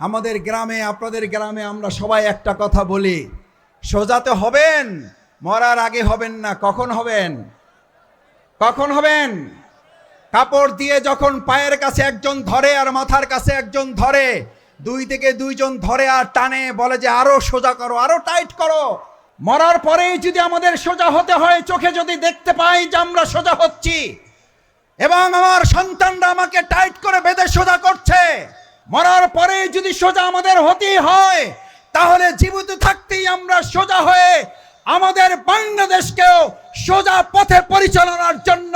আমাদের গ্রামে, আপনাদের গ্রামে আমরা সবাই একটা কথা বলি। সোজাতে হবেন, মরার আগে হবেন না, কখন হবেন? কখন হবেন? কাপড় দিয়ে যখন পায়ের কাছে একজন ধরে আর মাথার কাছে একজন ধরে, দুই থেকে দুইজন ধরে আর টানে, বলে যে আরও সোজা করো, আরও টাইট করো। মরার পরেই যদি আমাদের সোজা হতে হয়, চোখে যদি দেখতে পাই যে আমরা সোজা হচ্ছি, এবং আমার সন্তানরা আমাকে টাইট করে বেঁধে সোজা করছে মরার পরে যদি সোজা আমাদের হতেই হয়, তাহলে জীবিত থাকতেই আমরা সোজা হয়ে আমাদের বাংলাদেশকেও সোজা পথে পরিচালনার জন্য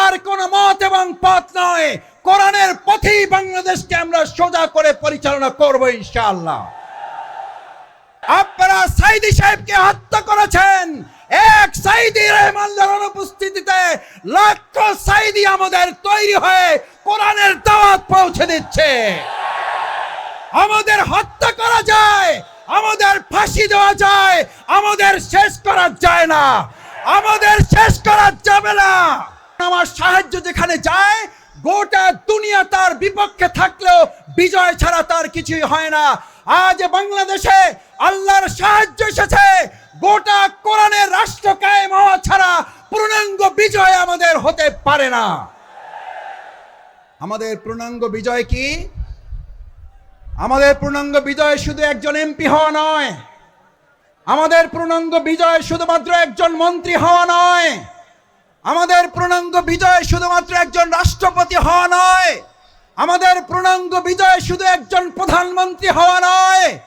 আর কোন মত এবং পথ নয়। কোরআনের পথেই বাংলাদেশকে আমরা সোজা করে পরিচালনা করব ইনশাআল্লাহ। আপনারা সাইদি সাহেবকে হত্যা করেছেন। এক সাইদি রহমাল্লার অনুপস্থিতিতে লক্ষ সাইদি আমাদের তৈরি হয়ে কোরআনের দাওয়াত পৌঁছে দিচ্ছে। আমাদের হত্যা করা যায়, আমাদের ফাঁসি দেওয়া যায়, আমাদের শেষ করা যায় না, আমাদের শেষ করা যাবে না। আমার সাহায্য যেখানে যায় গোটা দুনিয়া তার বিপক্ষে থাকলেও বিজয় ছাড়া তার কিছুই হয় না। আজ বাংলাদেশে আল্লাহর সাহায্য এসেছে। গোটা কোরআনের রাষ্ট্র কায়েম হওয়া ছাড়া পূর্ণাঙ্গ বিজয় আমাদের হতে পারে না। আমাদের পূর্ণাঙ্গ বিজয় কি? আমাদের পূর্ণাঙ্গ বিজয় শুধু একজন এমপি হওয়া নয়। আমাদের পূর্ণাঙ্গ বিজয় শুধুমাত্র একজন মন্ত্রী হওয়া নয়। আমাদের পূর্ণাঙ্গ বিজয় শুধুমাত্র একজন রাষ্ট্রপতি হওয়া নয়। আমাদের পূর্ণাঙ্গ বিজয় শুধু একজন প্রধানমন্ত্রী হওয়া নয়।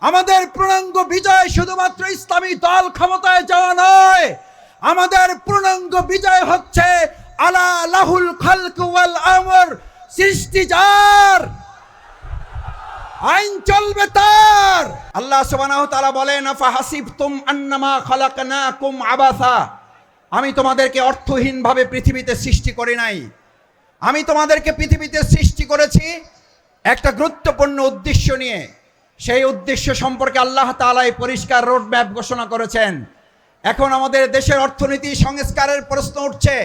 আমাদের পূর্ণাঙ্গ বিজয় শুধুমাত্র ইসলামী দল ক্ষমতায় যাওয়া নয়। আমাদের পূর্ণাঙ্গ বিজয় হচ্ছে আলা লাহুল খালক ওয়াল আমর সৃষ্টি যার। আইন চলবে তার। আল্লাহ সুবহানাহু তাআলা বলেন আফা হাসিবতুম আন্নামা খালাকনাকুম আবাসা। আমি তোমাদেরকে অর্থহীনভাবে পৃথিবীতে সৃষ্টি করি নাই। আমি তোমাদেরকে পৃথিবীতে সৃষ্টি করেছি একটা গুরুত্বপূর্ণ উদ্দেশ্য নিয়ে। সেই উদ্দেশ্য সম্পর্কে আল্লাহ তাআলা এই পরিষ্কার রোড ম্যাপ ঘোষণা করেছেন। এখন আমাদের দেশের অর্থনীতি সংস্কারের প্রশ্ন উঠছে।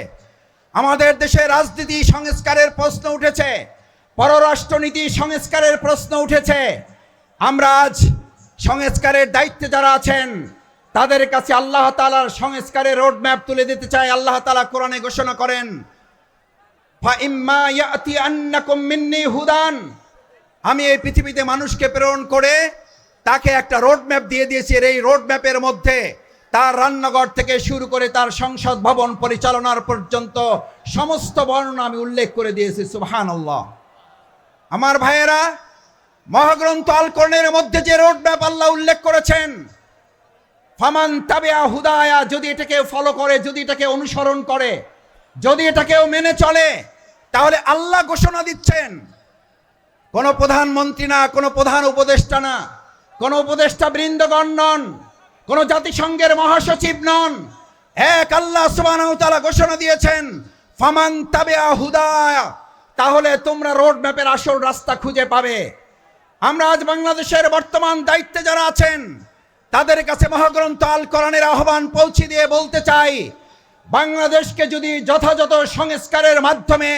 আমাদের দেশের রাজনীতি সংস্কারের প্রশ্ন উঠেছে। পররাষ্ট্রনীতি সংস্কারের প্রশ্ন উঠেছে। আমরা আজ সংস্কারের দায়িত্বে যারা আছেন তাদের কাছে আল্লাহ তালার সংস্কারের রোডম্যাপ তুলে দিতে চায় আল্লাহ তালা কোরআনে ঘোষণা করেন হুদান। আমি এই পৃথিবীতে মানুষকে প্রেরণ করে তাকে একটা রোড ম্যাপ দিয়ে দিয়েছি। এর এই রোডম্যাপের মধ্যে তার রান্নাঘর থেকে শুরু করে তার সংসদ ভবন পরিচালনার পর্যন্ত সমস্ত বর্ণনা আমি উল্লেখ করে দিয়েছি। সুবহান আল্লাহ আমার ভাইয়েরা, মহাগ্রন্থ আলকরণের মধ্যে যে রোড ম্যাপ আল্লাহ উল্লেখ করেছেন ফামান তাবিয়া হুদায়া, যদি এটাকে ফলো করে, যদি এটাকে অনুসরণ করে, যদি এটাকেও মেনে চলে, তাহলে আল্লাহ ঘোষণা দিচ্ছেন। কোনো প্রধানমন্ত্রী না, কোনো প্রধান উপদেষ্টা না, কোনো উপদেষ্টা বৃন্দগণ নন, কোনো জাতিসংঘের মহাসচিব নন। এক আল্লাহ ওয়া ঘোষণা দিয়েছেন, ফামান তাবিয়া হুদায়া, তাহলে তোমরা রোড ম্যাপের আসল রাস্তা খুঁজে পাবে। আমরা আজ বাংলাদেশের বর্তমান দায়িত্বে যারা আছেন তাদের কাছে মহাগ্রন্থ আল কোরআনের আহ্বান পৌঁছে দিয়ে বলতে চাই, বাংলাদেশকে যদি যথাযথ সংস্কারের মাধ্যমে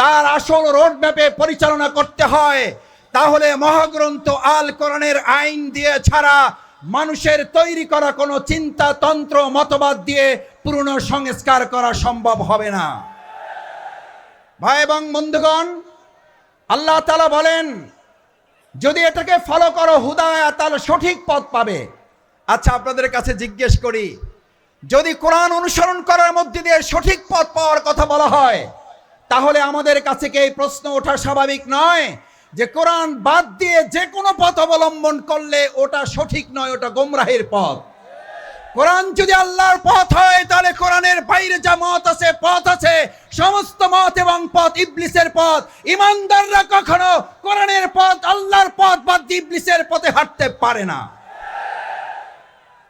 তার আসল রোড ম্যাপে পরিচালনা করতে হয়, তাহলে মহাগ্রন্থ আল কোরআনের আইন দিয়ে ছাড়া মানুষের তৈরি করা কোনো চিন্তা, তন্ত্র, মতবাদ দিয়ে পুরনো সংস্কার করা সম্ভব হবে না। ভাই এবং বন্ধুগণ, আল্লাহ তালা বলেন, যদি এটাকে ফলো করো, হুদায়া তাহলে সঠিক পথ পাবে। আচ্ছা আপনাদের কাছে জিজ্ঞেস করি, যদি কোরআন অনুসরণ করার মধ্যে দিয়ে সঠিক পথ পাওয়ার কথা বলা হয়, তাহলে আমাদের কাছে কি এই প্রশ্ন ওঠা স্বাভাবিক নয় যে কোরআন বাদ দিয়ে যে কোনো পথ অবলম্বন করলে ওটা সঠিক নয়, ওটা গোমরাহের পথ? কোরআন যদি আল্লাহর পথ হয়, তাহলে কোরআনের বাইরে যা মত আছে, পথ আছে, সমস্ত মত এবং পথ ইবলিসের পথ। ইমানদাররা কখনো কোরআনের পথ, আল্লাহর পথ দিয়ে ইবলিসের পথে হাঁটতে পারে না।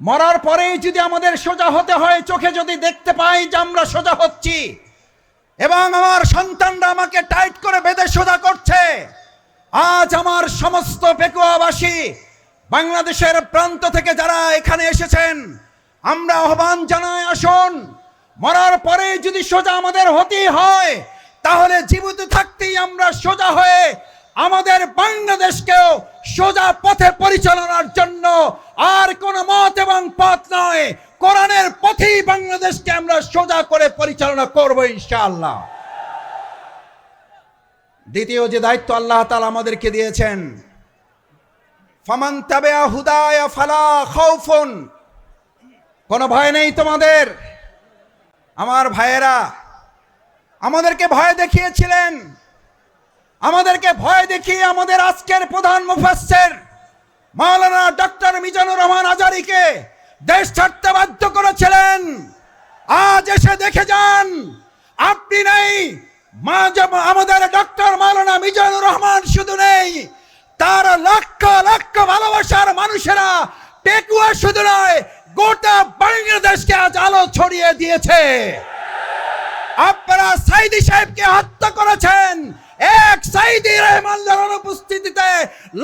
মরার পরেই যদি আমাদের সোজা হতে হয়, চোখে যদি দেখতে পাই যে আমরা সোজা হচ্ছি, এবং আমার সন্তানরা আমাকে টাইট করে বেঁধে সোজা করছে, আজ আমার সমস্ত পেকুয়াবাসী বাংলাদেশের প্রান্ত থেকে যারা এখানে এসেছেন, আমরা আহ্বান জানাই, আসুন। মরার পরে যদি সোজা আমাদের হতেই হয়, তাহলে জীবিত থাকতেই আমরা সোজা হয়ে আমাদের বাংলাদেশকেও সোজা পথে পরিচালনার জন্য আর কোন মত এবং পথ নয়। কোরআনের পথেই বাংলাদেশকে আমরা সোজা করে পরিচালনা করব ইনশাআল্লাহ। দ্বিতীয় যে দায়িত্ব আল্লাহ তালা আমাদেরকে দিয়েছেন, ফামান তাবেয়া হুদায়া ফালা খাউফুন। কোনো ভয় নেই তোমাদের? আমার ভাইয়েরা, আমাদেরকে ভয় দেখিয়েছিলেন। আমাদেরকে ভয় দেখিয়ে আমাদের আজকের প্রধান মুফাসসির মাওলানা ডক্টর মিজানুর রহমান আজারিকে দেশ ছাড়তে বাধ্য করেছিলেন। আজ এসে দেখে যান, আপনি নেই আমাদের ডক্টর মাওলানা মিজানুর রহমান শুধু নেই, তার লক্ষ লক্ষ ভালোবাসার মানুষেরা পেকুয়া শুধু নয়, গোটা বাংলাদেশকে আজ আলো ছড়িয়ে দিয়েছে। আপনারা সাইদি সাহেবকে হত্যা করেছেন এক সাইদি রহমানদের অনুপস্থিতিতে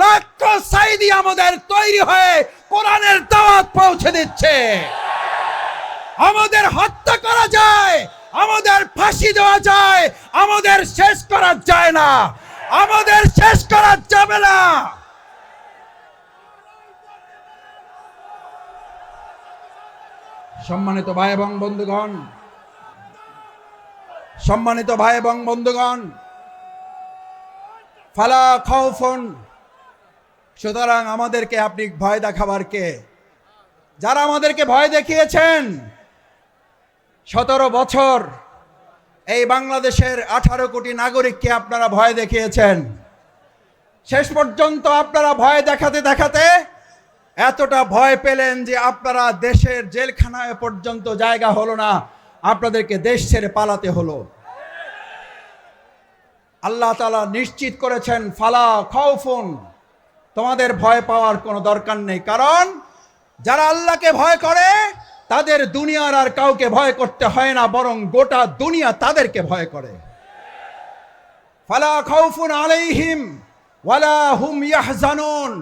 লক্ষ সাইদি আমাদের তৈরি হয়ে কোরআনের দাওয়াত পৌঁছে দিচ্ছে। আমাদের হত্যা করা যায়, আমাদের ফাঁসি দেওয়া যায়, আমাদের শেষ করা যায় না, আমাদের শেষ করা যাবে না। সম্মানিত ভাই এবং বন্ধুগণ, সম্মানিত ভাই এবং বন্ধুগণ ফালা খাউফুন। সুতরাং আমাদেরকে আপনি ভয় দেখাবার কে? যারা আমাদেরকে ভয় দেখিয়েছেন, সতেরো বছর এই বাংলাদেশের আঠারো কোটি নাগরিককে আপনারা ভয় দেখিয়েছেন। শেষ পর্যন্ত আপনারা ভয় দেখাতে দেখাতে এতটা ভয় পেলেন যে আপনারা দেশের জেলখানায় পর্যন্ত জায়গা হলো না, আপনাদেরকে দেশ ছেড়ে পালাতে হলো। আল্লাহ তালা নিশ্চিত করেছেন, ফালা খাউফুন। তোমাদের ভয় পাওয়ার কোনো দরকার নেই, কারণ যারা আল্লাহকে ভয় করে, তাদের দুনিয়ার আর কাউকে ভয় করতে হয় না, বরং গোটা দুনিয়া তাদেরকে ভয় করে। ফালা খাউফুন আলাইহিম ওয়ালা হুম ইয়াহজানুন।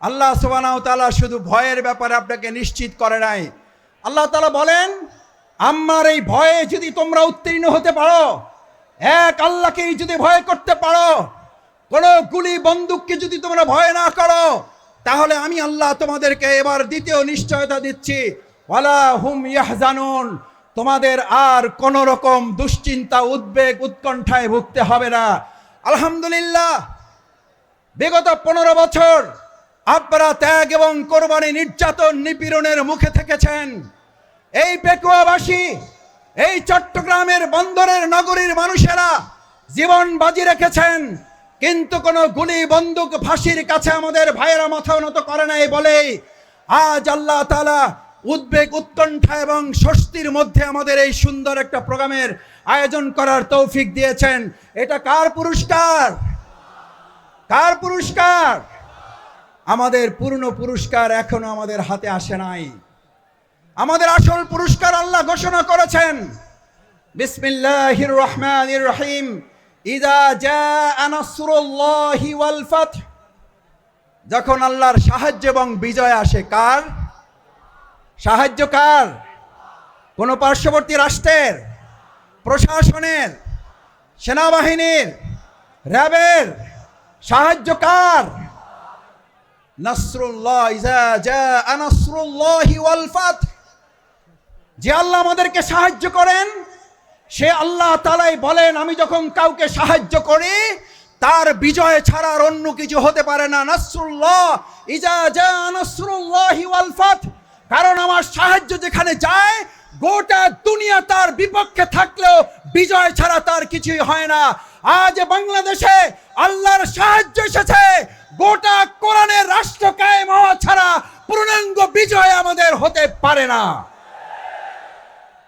আল্লাহ সুবহানাহু তাআলা শুধু ভয়ের ব্যাপারে আপনাকে নিশ্চিত করে নাই। আল্লাহ তাআলা বলেন, আমার এই ভয়ে যদি তোমরা উত্তীর্ণ হতে পারো এক আল্লাহকেই যদি ভয় করতে পারো, কোন গুলি বন্দুককে যদি তোমরা ভয় না করো, তাহলে আমি আল্লাহ তোমাদেরকে এবার দ্বিতীয় নিশ্চয়তা দিচ্ছি। ওয়ালা হুম ইয়াহজানুন। তোমাদের আর কোন রকম দুশ্চিন্তা, উদ্বেগ, উৎকণ্ঠায় ভুগতে হবে না। আলহামদুলিল্লাহ, বিগত পনেরো বছর আপনারা ত্যাগ এবং কোরবানি নির্যাতন নিপীড়নের মুখে থেকেছেন। এই পেকুয়াবাসী এই চট্টগ্রামের বন্দরের নগরীর মানুষেরা জীবন বাজি রেখেছেন, কিন্তু কোনো গুলি বন্দুক ফাঁসির কাছে আমাদের ভাইয়েরা মাথা উন্নত করে নাই বলেই আজ আল্লাহ তালা উদ্বেগ উৎকণ্ঠা এবং স্বস্তির মধ্যে আমাদের এই সুন্দর একটা প্রোগ্রামের আয়োজন করার তৌফিক দিয়েছেন। এটা কার পুরস্কার? কার পুরস্কার? আমাদের পূর্ণ পুরস্কার এখনও আমাদের হাতে আসে নাই। আমাদের আসল পুরস্কার আল্লাহ ঘোষণা করেছেন। বিসমিল্লাহির রহমানির রহিম। ইদা জাআ নাসরুল্লাহি ওয়াল ফাত যখন আল্লাহর সাহায্য এবং বিজয় আসে, কার? সাহায্য কার? কোন পার্শ্ববর্তী রাষ্ট্রের? প্রশাসনের? সেনাবাহিনীর? র্যাবের? সাহায্য কার? নাসরুল্লাহ ইজা জাআ নাসরুল্লাহি ওয়াল ফাত যে আল্লাহ আমাদেরকে সাহায্য করেন, সে আল্লাহ তালাই বলেন, আমি যখন কাউকে সাহায্য করি, তার বিজয় ছাড়া আর অন্য কিছু হতে পারে না। নাসরুল্লাহ, ইজা কারণ আমার সাহায্য যেখানে যায়, গোটা দুনিয়া তার বিপক্ষে থাকলেও বিজয় ছাড়া তার কিছুই হয় না। আজ বাংলাদেশে আল্লাহর সাহায্য এসেছে, গোটা কোরআনের রাষ্ট্র কায়েম হওয়া ছাড়া পূর্ণাঙ্গ বিজয় আমাদের হতে পারে না।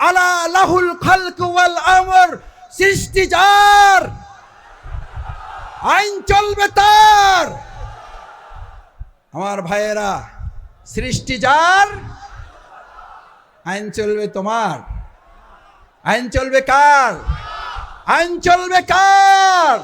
আলা লাহুল খালক ওয়াল আমর, সৃষ্টি যার, আইন চলবে তার। আমার ভাইয়েরা, সৃষ্টি যার, আইন চলবে তোমার। আইন চলবে কার? আইন চলবে কার?